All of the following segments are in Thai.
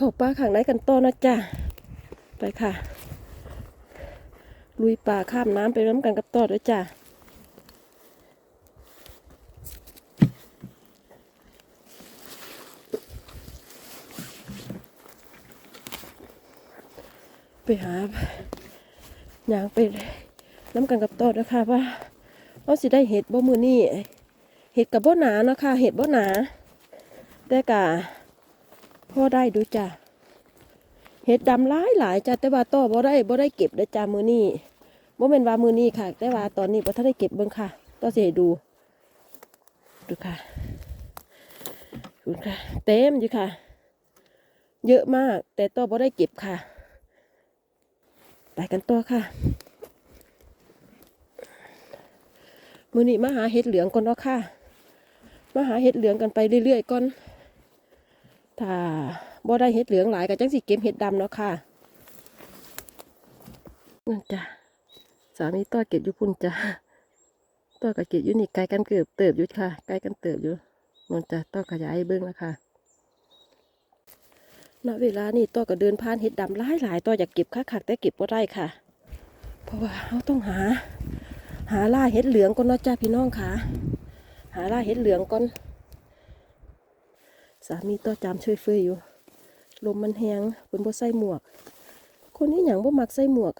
เข้าป่าข้างไหนกันต่อนะจ้ะไปค่ะ ลุยป่าข้ามน้ำไปน้ำกันกับต่อด้วยจ้ะไปหาอย่างไปน้ำกันกับต่อนะคะว่าเราสิได้เห็ดบ่มือนี่เห็ดกับบ่หนาเนาะค่ะเห็ดบ่หนาแต่กะ พ่อได้ดูจ้ะเห็ดดำหลายหลายจ้ะแต่ว่าต่อบ่ได้บ่ได้เก็บเด้อจ้ะมือนี่บ่แม่นว่ามือนี่ค่ะ แต่ว่าตอนนี้บ่ทันได้เก็บเบิ่งค่ะต่อสิให้ดู ดูค่ะดูค่ะ เต็มอยู่ค่ะ เยอะมาก แต่ต่อบ่ได้เก็บค่ะไปกันต่อค่ะมือนี้มาหาเห็ดเหลืองก่อนเนาะค่ะ มาหาเห็ดเหลืองกันไปเรื่อยๆก่อน ถ้าบ่ได้เห็ดเหลืองหลายก็จังสิเก็บเห็ดดำเนาะค่ะนั่นจ้ะสามีต้อเก็บอยู่พุ่นจ้ะต้อกับเก็บอยู่นี่ไกลกันเกือบเติบอยู่ค่ะไกลกันเติบอยู่นั่นจ้ะต้อขยายเบิ้องแล้วค่ะณเวลานี่ต้อก็เดินผ่านเห็ดดำหลายหลายต้ออยากเก็บคักแต่เก็บบ่ได้ค่ะ เพราะว่าเราต้องหา หาล่าเห็ดเหลืองก่อนเนาะจ้าพี่น้องค่ะ หาล่าเห็ดเหลืองก่อน สามีต่อจามช่วยเฟยอยู่ ลมมันแหงเพิ่นบ่ใส่หมวก คนนี้หยังบ่มักใส่หมวก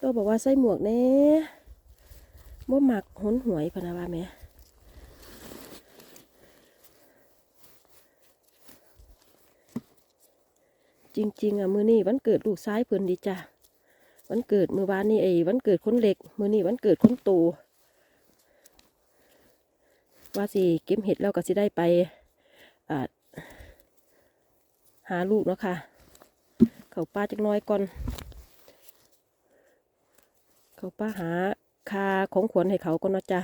ต่อบอกว่าใส่หมวกแน่บ่มักหนหวยพนะว่าแม่จริง ๆอะมือนี้วันเกิดลูกชายเพิ่นดีจ้ะวันเกิดมือวานนี่ไอ้วันเกิดคนเล็ก มือนี่วันเกิดคนโตว่าสิเก็บเห็ดแล้วก็สิได้ไป หาลูกเนาะค่ะ เขาป้าจักน้อยก่อน เขาป้าหาคาของขวัญให้เขาก่อนนาะจ้ะ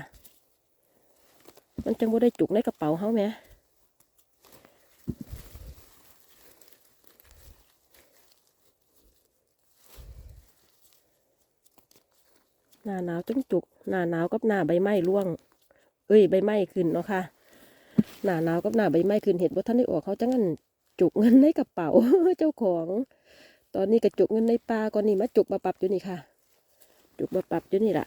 มันจังบ่ได้จุกในกระเป๋าเขาไหมหน้าหนาวจังจุก หน้าหนาวกับหน้าใบไม้ร่วง เอ้ย ใบไม้ขึ้นเนาะค่ะ หน้าหนาวกับหน้าใบไม้ขึ้นเห็ดว่าท่านได้ออกเขาจังงั้นจุกเงินในกระเป๋าเจ้าของ ตอนนี้กระจุกเงินในปลาก่อนนี่มาจุกมาปรับอยู่นี่ค่ะ จุกมาปรับอยู่นี่แหละ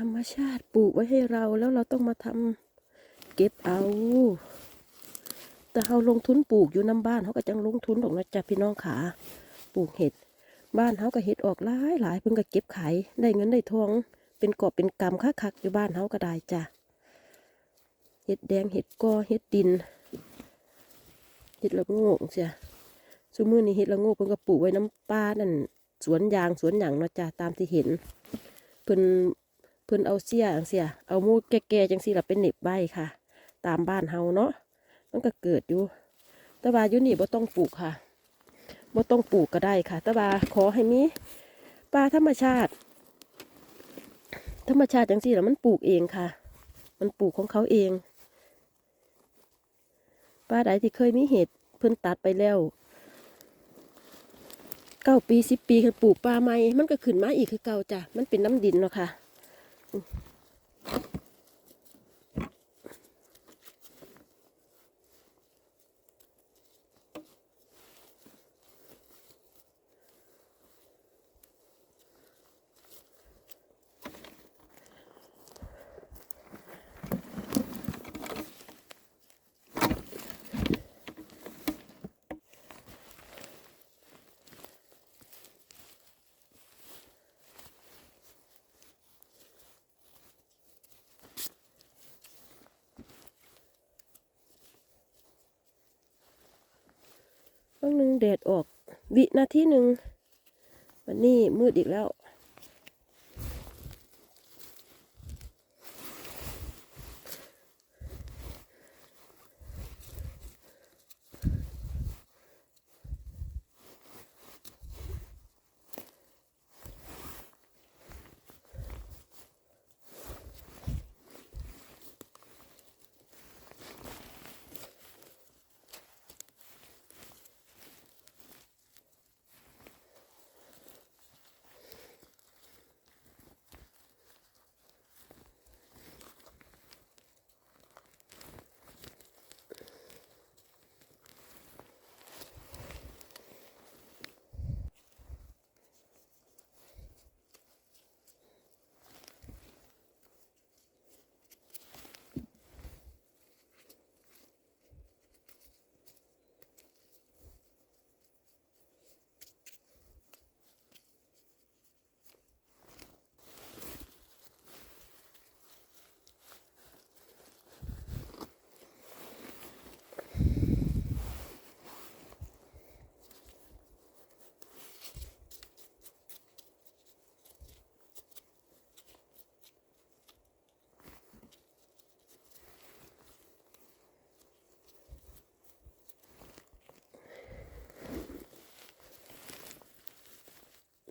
ธรรมชาติปลูกไว้ให้เราแล้วเราต้องมาทำเก็บเอา แต่เราลงทุนปลูกอยู่น้ำบ้านเขาก็จังลงทุนดอกนะจ๊ะพี่น้องขาปลูกเห็ด บ้านเขาก็เห็ดออกหลายหลายเพิ่งก็เก็บขายได้เงินได้ทอง เป็นกอบเป็นกำค่าคักอยู่บ้านเขาก็ได้จ้ะเห็ดแดงเห็ดกอเห็ดดินเห็ดละโงกเสียสมือนี้เห็ดละโงกเพิ่งก็ปลูกไว้น้ำป้านั่นสวนยางสวนหยังเนาะจ้ะตามที่เห็นเพิ่น พิ่นเอาเสียจังเสียเอามูแก่ๆจังซี่ละเป็นเหน็บใบค่ะ ตามบ้านเฮาเนาะมันก็เกิดอยู่แต่ว่าอยู่นี่บ่ต้องปลูกค่ะบ่ต้องปลูกก็ได้ค่ะแต่ว่าขอให้มีป่าธรรมชาติ ธรรมชาติจังซี่ละมันปลูกเองค่ะ มันปลูกของเขาเองป้าใดที่เคยมีเห็ดเพิ่นตัดไปแล้วเก้าปีสิบปีคือปลูกป่าใหม่มันก็ขึ้นมาอีกคือเก่าจ้ะมันเป็นน้ำดินเนาะค่ะ Ooh. บางหนึ่งแดดออก วินาทีหนึ่งวันนี้มืดอีกแล้ว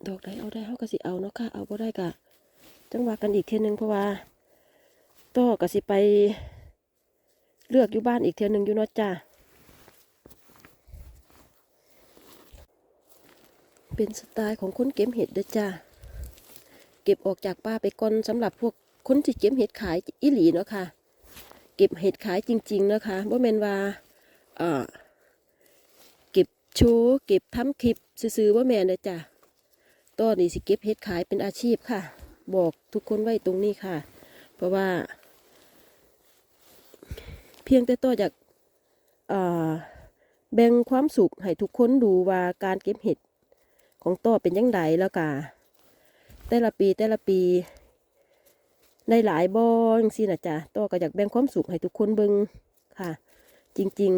ดอกใดเอาได้เขาก็สิเอาเนาะค่ะ เอาบ่ได้กะจังว่ากันอีกเทียหนึงเพราะว่าต่อก็สิไป เลือกอยู่บ้านอีกเทียหนึงอยู่เนาะจ้าเป็นสไตล์ของคนเก็บเห็ดเด้อจ้าเก็บออกจากป่าไปก่อนสำหรับพวกคนที่เก็บเห็ดขายอีหลีเนาะค่ะ เก็บเห็ดขายจริงๆนะคะบ่แม่นว่าเก็บโชว์เก็บทำคลิปซื้อๆว่าแม่นเด้อจ้า ต้อนนี้สิเก็บเห็ดขายเป็นอาชีพค่ะ บอกทุกคนไว้ตรงนี้ค่ะ เพราะว่า เพียงแต่ต่อจากแบ่งความสุขให้ทุกคนดูว่าการเก็บเห็ดของต่อเป็นยังไงแล้วกะแต่ละปีแต่ละปีในหลายบอจังซี่นะจ๊ะต่อก็อยากแบ่งความสุขให้ทุกคนเบิงค่ะ จริง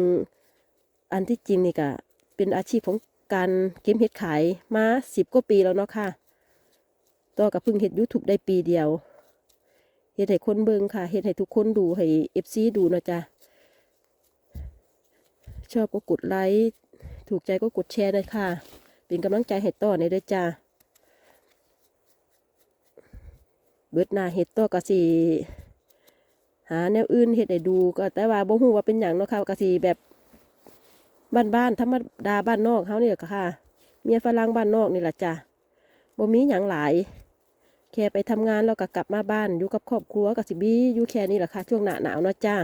ๆ อันที่จริงนี่ก็เป็นอาชีพของ การเก็บเห็ดขายมาสิบกว่าปีแล้วเนาะค่ะต่อกับเพิ่งเห็ดยูทูบได้ปีเดียวเห็ดให้คนเบิงค่ะเห็ดให้ทุกคนดูให้เอฟซีดูนะจ๊ะชอบก็กดไลค์ถูกใจก็กดแชร์เลยค่ะ เป็นกำลังใจให้ต่อในเด้อจ้าเบิดหน้าเห็ดต่อก็สิหาแนวอื่นเห็ดให้ดูก็แต่ว่าบ่ฮู้ว่าเป็นอย่างเนาะค่ะก็สิแบบ บ้านๆธรรมดาบ้านนอกเขาเนี่ยค่ะ เมียฝรั่งบ้านนอกนี่แหละจ้ะบ่มีหยังหลายแค่ไปทำงานแล้วก็กลับมาบ้านอยู่กับครอบครัวกับสิบีอยู่แค่นี้แหละค่ะ ช่วงหน้าหนาวเนาะจ้า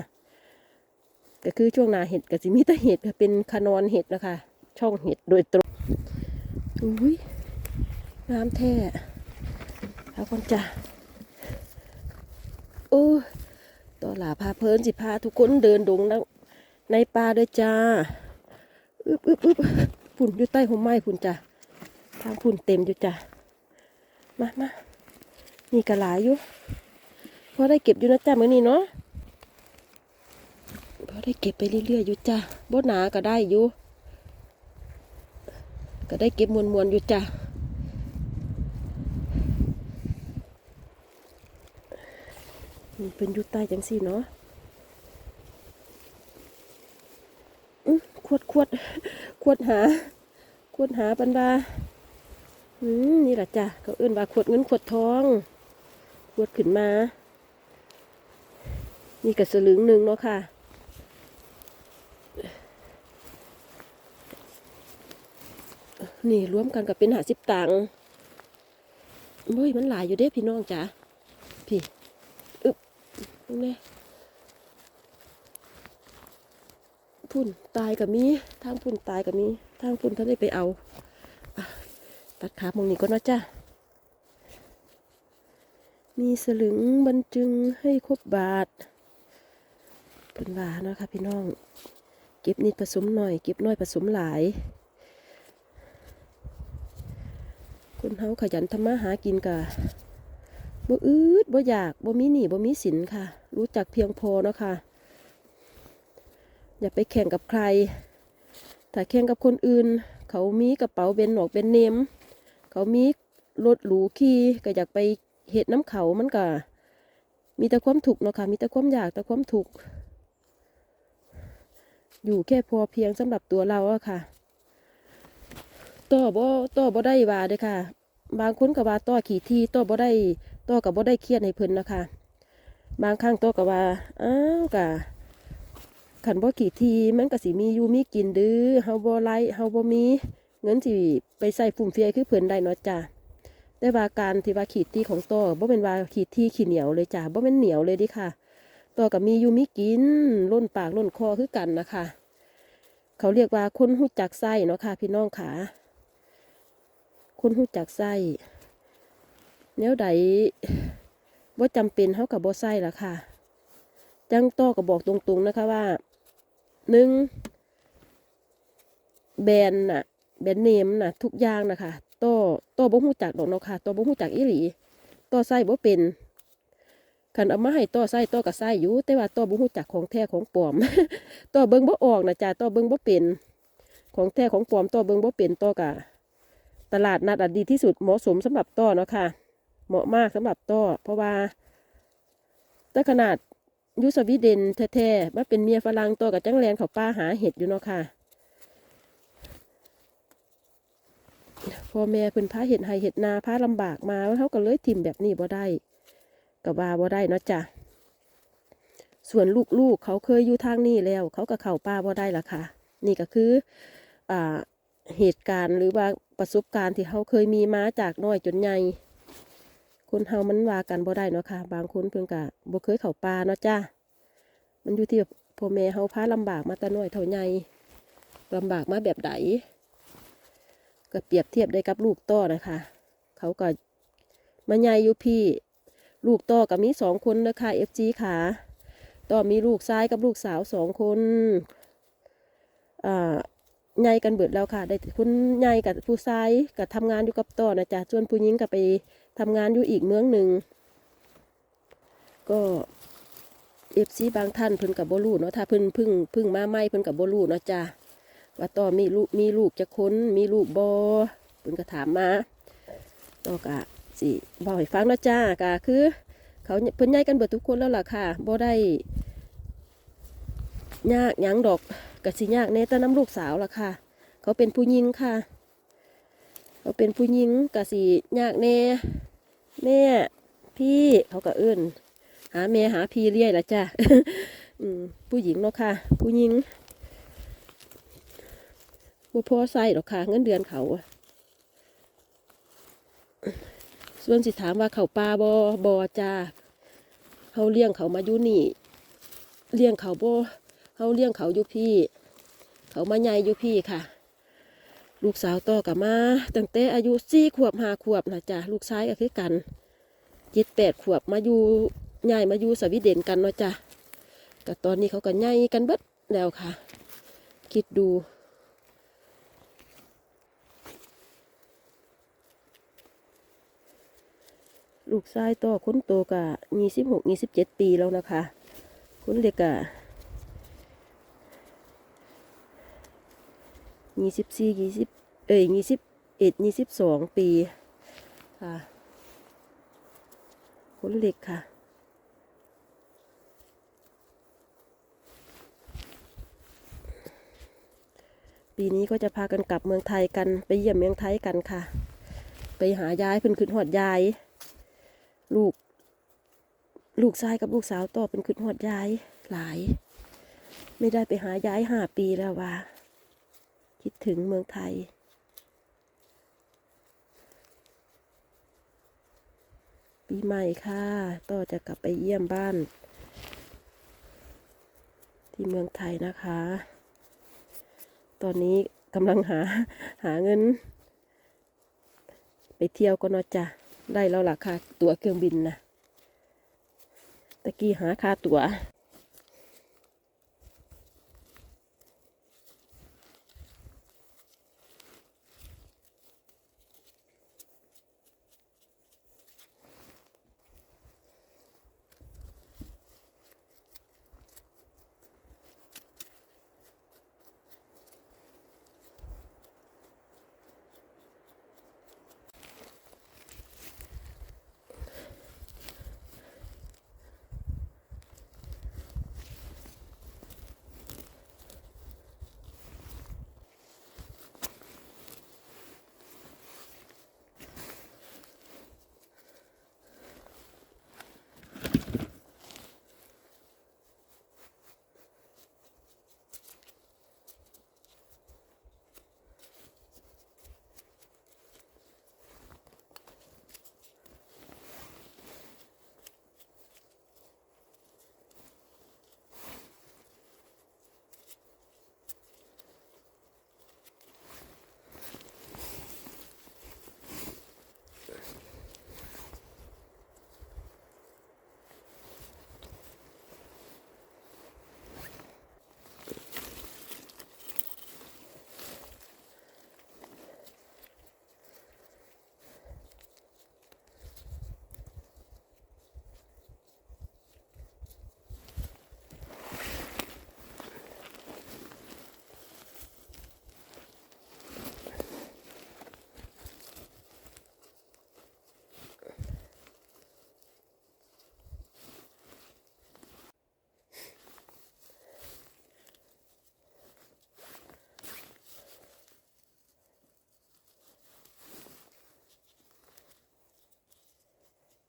ก็คือช่วงหน้าเห็ดกับสิมีแต่เห็ดก็เป็นคานอนเห็ดนะคะ ช่องเห็ดโดยตรงอุ้ยน้ำแท้เอาคนจ้ะโอ้ยต่อหลาพาเพลินสิพาทุกคนเดินดงแล้วในป่าเด้อจ้า อึบอึบอึบฝุ่นอยู่ใต้ห่มไม้ฝุ่นจ้ะทางฝุ่นเต็มอยู่จ้ะมามานี่กระหลายอยู่พอได้เก็บอยู่นะจ้ะมื้อนี้เนาะพอได้เก็บไปเรื่อยๆอยู่จ้ะบ่หนาก็ได้อยู่ก็ได้เก็บมวนๆอยู่จ้ะเป็นอยู่ใต้จังสี่เนาะ อื้อ ขวดขวดขวดหาขวดหาปันบาอืมนี่แหละจ้ะเขาเอื้นว่าขวดเงินขวดทองขวดขึ้นมา นี่กับสลึงหนึ่งเนาะค่ะ นี่รวมกันกับเป็นหาสิบตังค์โอ้ยมันหลายอยู่เด้พี่น้องจ้ะพี่ อึบนี่ พุ่นตายกับมีทางพุ่นตายกับมีทางพุ่นท่านได้ไปเอาอตัดขามองนี้ก็นะจ้ะมีสลึงบรรจึงให้ครบบาทเป็นว่าเนาะค่ะพี่น้อง เก็บนิดผสมหน่อย เก็บน้อยผสมหลาย คนเฮาขยันทำมาหากินกะบ่อืดบ่อยากบ่มีหนี้บ่มีสินค่ะ รู้จักเพียงพอเนาะค่ะ อย่าไปแข่งกับใคร ถ้าแข่งกับคนอื่น เขามีกระเป๋าเป็นหนอกเป็นเนม เขามีรถหรูขี่ก็อยากไปเห็ดน้ำเขามันก็มีแต่ความถูกเนาะค่ะ มีแต่ความอยากแต่ความถูก อยู่แค่พอเพียงสำหรับตัวเราอะค่ะต่อบ่ต่อบ่ได้ว่าเด้อค่ะ บางคนก็ว่าต่อขี่ที่ต่อบ่ได้ต่อกับบ่ได้เครียดให้เพิ่นนะคะ บางครั้งต่อก็ว่าอ้าวกะ ขันบ่ขี่ทีมันก็สิมีอยู่มีกินดื้อเฮาบ่ไล่เฮาบ่มี เงินสิไปใส่ฟุ่มเฟือยคือเพิ่นได้เนาะจ้ะแต่ว่าการที่ว่าขีดที่ของต่อบ่เป็นว่าขีดที่ขี้เหนียวเลยจ้ะบ่เป็นเหนียวเลยดิค่ะต่อกับมีอยู่มีกินล้นปากล้นคอคือกันนะคะ เขาเรียกว่าคนหู้จักไส้เนาะค่ะ พี่น้องขาคนหู้จักไส้แนวใดว่าจำเป็นเท่ากับบ่ไส้ละค่ะ จังต่อก็บอกตรงๆนะคะว่า หนึ่งแบรนด์น่ะแบรนด์เนมน่ะ ทุกอย่างนะคะต่อต่อบ่ฮู้จักดอกเนาะค่ะต่อบ่ฮู้จักอีหลีต่อไส้บ่เป็นคันเอามาให้ต่อไส้ต่อก็ไส้อยู่แต่ว่าต่อบ่ฮู้จักของแท้ของปลอมต่อเบิ่งบ่ออกนะจ๊ะต่อเบิ่งบ่เป็น ของแท้ของปลอมต่อเบิ่งบ่เป็นต่อกะตลาดนัดอะดีที่สุดเหมาะสมสำหรับต่อเนาะค่ะ เหมาะมากสำหรับต่อเพราะว่าแต่ขนาด ยุสวีเดนแท้ๆมาเป็นเมียฝรั่งต่อกับจังแลนเขาป้าหาเห็ดอยู่เนาะค่ะพ่อแม่เพิ่นพาเห็ดไห้เห็ดนาพาลำบากมาเขาก็เลยทิ่มแบบนี้บ่ได้กับว่าบ่ได้เนาะจ้ะส่วนลูกๆเขาเคยอยู่ทางนี้แล้ว เขาก็เข้าป้าบ่ได้ละค่ะ นี่ก็คืออ่าเหตุการณ์หรือว่าประสบการณ์ที่เขาเคยมีมาจากน้อยจนใหญ่ คนเฮามันว่ากันบ่ได้เนาะค่ะ บางคนเพิ่นก็บ่เคยเข้าป่าเนาะจ้ามันอยู่ที่พ่อแม่เฮาพาลำบากมาแต่น้อยเท่าใหญ่ลำบากมาแบบใดก็เปรียบเทียบได้กับลูกต่อนะคะ เขาก็มาใหญ่อยู่พี่ ลูกต่อก็มีสองคนนะคะเอฟจีขาต่อมีลูกชายกับลูกสาวสองคนอ่าใหญ่กันเบิดแล้วค่ะ ได้คุณใหญ่กับผู้ชายกับทำงานอยู่กับต่อนะจ๊ะส่วนผู้หญิงก็ไป ทำงานอยู่อีกเมืองหนึ่ง ก็เอฟซีบางท่านเพิ่นกับโบลูเนาะถ้าเพิ่นพึ่งพึ่งมาไม่เพิ่นกับโบลูเนาะจ้าว่าต่อมีลูกมีลูกจะค้นมีลูกบอเพิ่นก็ถามมาต่อกะสิบอกให้ฟังนะจ้ากะคือ เขาเพิ่นใหญ่กันเบิดทุกคนแล้วล่ะค่ะบ่ได้ยากยังดอกกะสิยากแน่แต่น้ำลูกสาวล่ะค่ะ เขาเป็นผู้หญิงค่ะ เขาเป็นผู้หญิงกะสิยากแน่ แม่ พี่เขาก็เอื้นหาแม่หาพี่เรียละจ้ะผู้หญิงเนาะค่ะ ผู้หญิงบ่พอใส่หรอกค่ะ เงินเดือนเขา ส่วนสิถามว่าเขาปลาบอบอจ้าเขาเลี้ยงเขามาอยู่นี่ เลี้ยงเขาบ่เขาเลี้ยงเขาอยู่พี่ เขามาใหญ่อยู่พี่ค่ะ ลูกสาวต่อกับมาตั้งแต่อายุสี่ขวบห้าขวบนะจ๊ะลูกชายก็คือกันเจ็ดแปดขวบมาอยู่ใหญ่มาอยู่สวีเดนกันเนาะจ้ะแต่ตอนนี้เขาก็ใหญ่กันเบิดแล้วค่ะ คิดดูลูกชายต่อคนโตกะยี่สิบหกยี่สิบเจ็ดปีแล้วนะคะ คนเล็กกะ ยี่สิบสี่ยี่สิบเอ้ยยี่สิบเอ็ดยี่สิบสองปีค่ะคนเล็กค่ะ ปีนี้ก็จะพากันกลับเมืองไทยกันไปเยี่ยมเมืองไทยกันค่ะ ไปหายายเพิ่นขึ้นหอดยาย ลูก ลูกชายกับลูกสาวต่อเป็นขึ้นหอดยายหลาย ไม่ได้ไปหายายห้าปีแล้วว่า คิดถึงเมืองไทย ปีใหม่ค่ะต่อจะกลับไปเยี่ยมบ้าน ที่เมืองไทยนะคะ ตอนนี้กำลังหาหาเงิน ไปเที่ยวก็นอจ้ะได้แล้วล่ะค่ะ ตั๋วเครื่องบินนะตะกี้หาค่าตั๋ว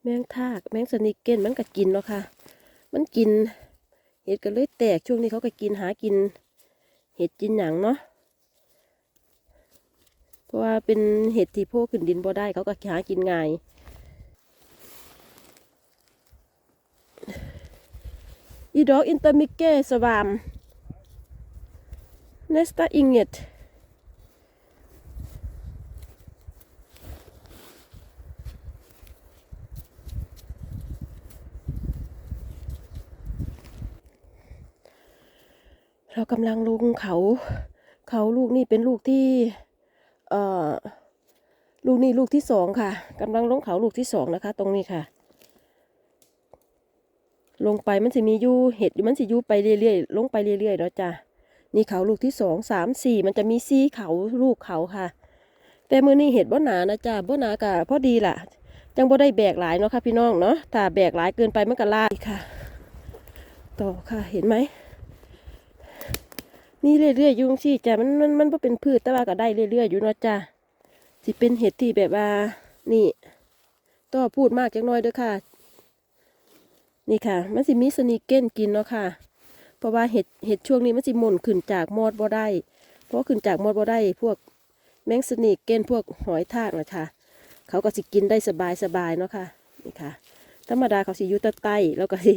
แมงทาก แมงสนิกเก้นมันก็กินเนาะค่ะ มันกิน เห็ดก็เลยแตกช่วงนี้เขาก็กินหากิน เห็ดกินหยังเนาะ เพราะว่าเป็นเห็ดที่โพกขึ้นดินบ่ได้เขาก็หากินง่ายอีดอกอินเตอร์มิเกสวามเนสตาอิงเกต เรากำลังลงเขา เขาลูกนี่เป็นลูกที่เอ่อลูกนี่ลูกที่สองค่ะกำลังลงเขาลูกที่สองนะคะ ตรงนี้ค่ะ ลงไปมันสิมียูเห็ดอยู่มันสิยูไปเรื่อยๆลงไปเรื่อยๆเนาะจ้ะนี่เขาลูกที่สองสามสี่มันจะมีสี่เขาลูกเขาค่ะ แต่มือนี้เห็ดบ่หนานะจ้ะบ่หนากะพอดีล่ะ จังบ่ได้แบกหลายเนาะค่ะพี่น้องเนาะถ้าแบกหลายเกินไปมันก็ลาดค่ะ ต่อค่ะเห็นไหม นี่เรื่อยๆอยุ่งซี่จ้ะมันมันมันบ่เป็นพืชแต่ว่าก็ได้เรื่อยๆอยู่เนาะจ้ะสิเป็นเห็ดที่แบบว่า นี่ต่อพูดมากจังน้อยด้อค่ะ นี่ค่ะ มันสิมีสนีเก้นกินเนาะค่ะ เพราะว่าเห็ดเห็ดช่วงนี้มันสิหม่นขึ้นจากมอดบ่ได้ เพราะขึ้นจากมอดบ่ได้ พวกแมงสนีเก้นพวกหอยทากนะค่ะ เขาก็สิกินได้สบายสบายเนาะค่ะ นี่ค่ะ ธรรมดาเขาสิอยู่ใต้ใต้แล้วก็สิ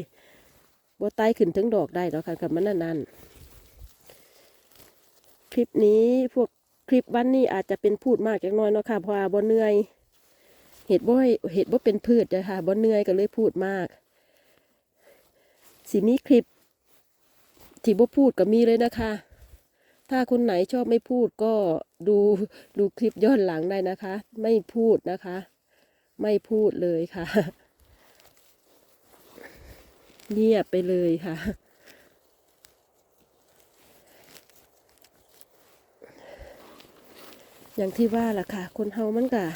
บ่ใต้ขึ้นถึงดอกได้เนาะค่ะกับมันนั่นๆ คลิปนี้พวกคลิปวันนี้อาจจะเป็นพูดมากจังน้อยเนาะค่ะเพราะว่าบ่เหนื่อยเห็ดบ่ให้เห็ดบ่เป็นพืชเลยค่ะบ่เหนื่อยก็เลยพูดมากสิมีคลิปที่บ่พูดก็มีเลยนะคะ ถ้าคนไหนชอบไม่พูดก็ดูดูคลิปย้อนหลังได้นะคะ ไม่พูดนะคะ ไม่พูดเลยค่ะ เงียบไปเลยค่ะ อย่างที่ว่าล่ะค่ะ คนเฮามันกะ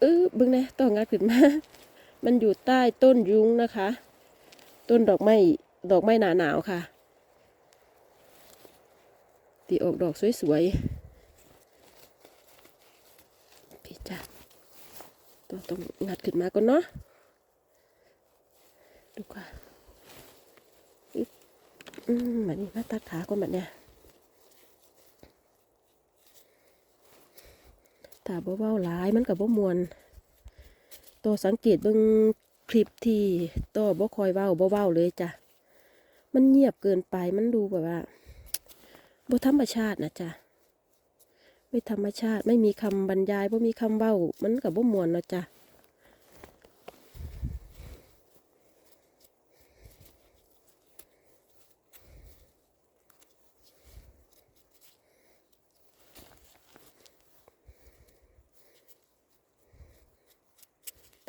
เออบึงนะต้องงัดขึ้นมา มันอยู่ใต้ต้นยุ้งนะคะ ต้นดอกไม้ดอกไม้หนาหนาวค่ะตีออกดอกสวยๆพี่จ้ะต้องต้องงัดขึ้นมาก่อนเนาะดูค่ะอึ๊บอืมแบบนี้มาตัดขาก่อนแบบเนี้ยถ้า บ่เว้าหลายมันกับบ่มวนตัวสังเกตเบิ่งคลิปที่ตัวบ่คอยเว้าบ่เว้าเลยจ้ะมันเงียบเกินไปมันดูแบบว่าบ่ธรรมชาตินะจ้ะไม่ธรรมชาติไม่มีคำบรรยายบ่มีคำเว้ามันกับบ่มวนเนาะจ้ะ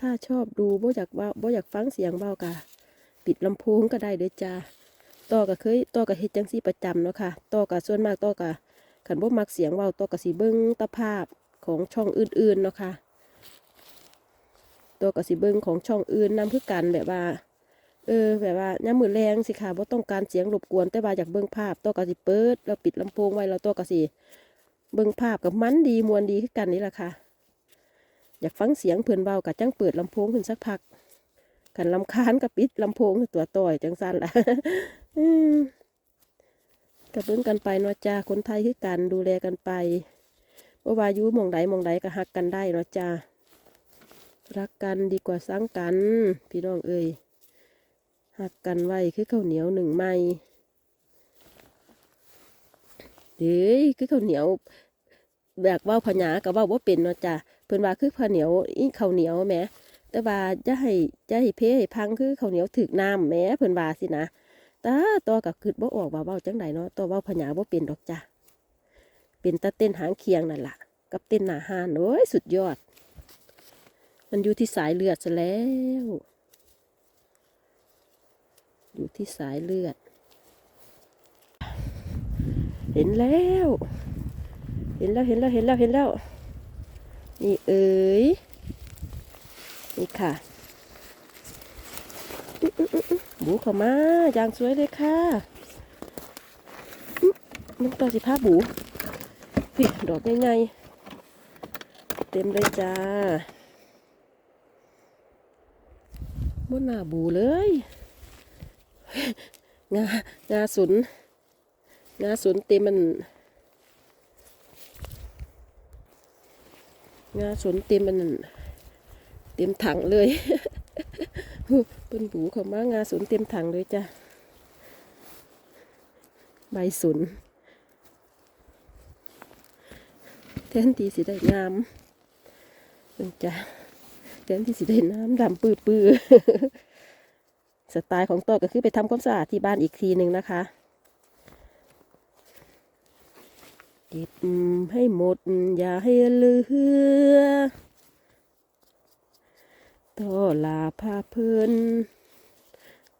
ถ้าชอบดูบ่อยากว่าบ่อยากฟังเสียงเว้ากะปิดลำโพงก็ได้เด้อจ้าต่อก็เคยต่อก็เฮ็ดจังซี่ประจำเนาะค่ะต่อก็ส่วนมากต่อก็คันบ่มักเสียงเว้าต่อก็สิเบิ่งตะภาพของช่องอื่นๆเนาะค่ะต่อก็สิเบิ่งของช่องอื่นนำคือกันแบบว่า เออ แบบว่ายามมื้อแรงสิค่ะบ่ต้องการเสียงรบกวนแต่ว่าอยากเบิ่งภาพต่อก็สิเปิดแล้วปิดลำโพงไว้แล้วต่อก็สิเบิ่งภาพกับมันดีมวนดีคือกันนี่แหละค่ะ อยากฟังเสียงเพื่อนเบากับจังเปิดลำโพงขึ้นสักพักกันลำคาญกับปิดลำโพงตัวต่อยจังสั้นละกับเบิ่งกันไปเนาะจ้าคนไทยคือกันดูแลกันไปว่าวายุมองใดหมองใดก็หักกันได้เนาะจ้ารักกันดีกว่าสังกัน พี่น้องเอ้ยหักกันไว้คือข้าวเหนียวหนึ่งไม้เฮ้ยคือข้าวเหนียวแบบว่าพญากับว่าว่าเป็นเนาะจ้ะ เพิ่นว่าคือข้าวเหนียวอีข้าวเหนียวแหมแต่ว่าจะให้จะให้เพให้พังคือข้าวเหนียวถึกน้ำแหมเพิ่นว่าสินะตาตัวก็คือบ่ออกว่าเว้าจังไดเนาะตัวเว้าพญาบ่เป็นดอกจ้ะเป็นตาเต้นหางเคียงนั่นล่ะ กับเต้นหน้าหานโอ้ยสุดยอด มันอยู่ที่สายเลือดซะแล้ว อยู่ที่สายเลือด เห็นแล้ว เห็นแล้วเห็นแล้วเห็นแล้วเห็นแล้ว นี่เอ๋ยนี่ค่ะบูเข้ามาอย่างสวยเลยค่ะน้อมันต่อสิผ้าบูพี่ดอกง่ายๆเต็มเลยจ้าบนหน้าบูเลยงางาสุนงาสุนเต็มมัน งาสนเต็มมันเต็มถังเลยเป็นบูเขามางาสนเต็มถังเลยจ้ะใบสนแทนที่สิได้งามเป็นจ้ะแทนที่สิได้น้ำดำปื้อปื้อสไตล์ของต่อก็คือไปทำความสะอาดที่บ้านอีกทีหนึ่งนะคะ เก็บให้หมดอย่าให้เหลือต่อลาพาเพลิน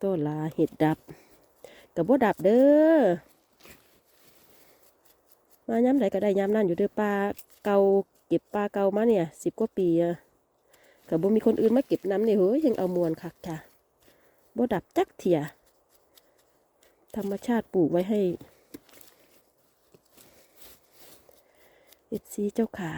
ต่อลาเห็ดดับกับบ่ดับเด้อมาย้ำไหนก็ได้ย้ำนั่นอยู่เด้อปลาเกาเก็บปลาเกามาเนี่ยสิบกว่าปีอะกับบ่มีคนอื่นมาเก็บน้ำเนี่ยเฮ้ยยังเอามวนคักจ้ะบ่ดับจักเถียธรรมชาติปลูกไว้ให้ เอฟซีเจ้าขา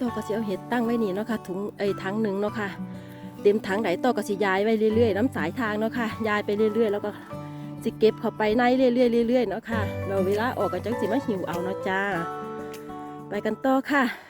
ต่อก็สิเอาเห็ดตั้งไว้นี่เนาะค่ะถุงไอ้ถังหนึ่งเนาะค่ะเต็มถังไหนต่อก็สิย้ายไว้เรื่อยๆ น้ำสายทางเนาะค่ะย้ายไปเรื่อยๆ แล้วก็สิเก็บเข้าไปในเรื่อยๆเรื่อยๆเนาะค่ะเราเวลาออกก็จังสิมาหิวเอาเนาะจ้า ไปกันต่อค่ะ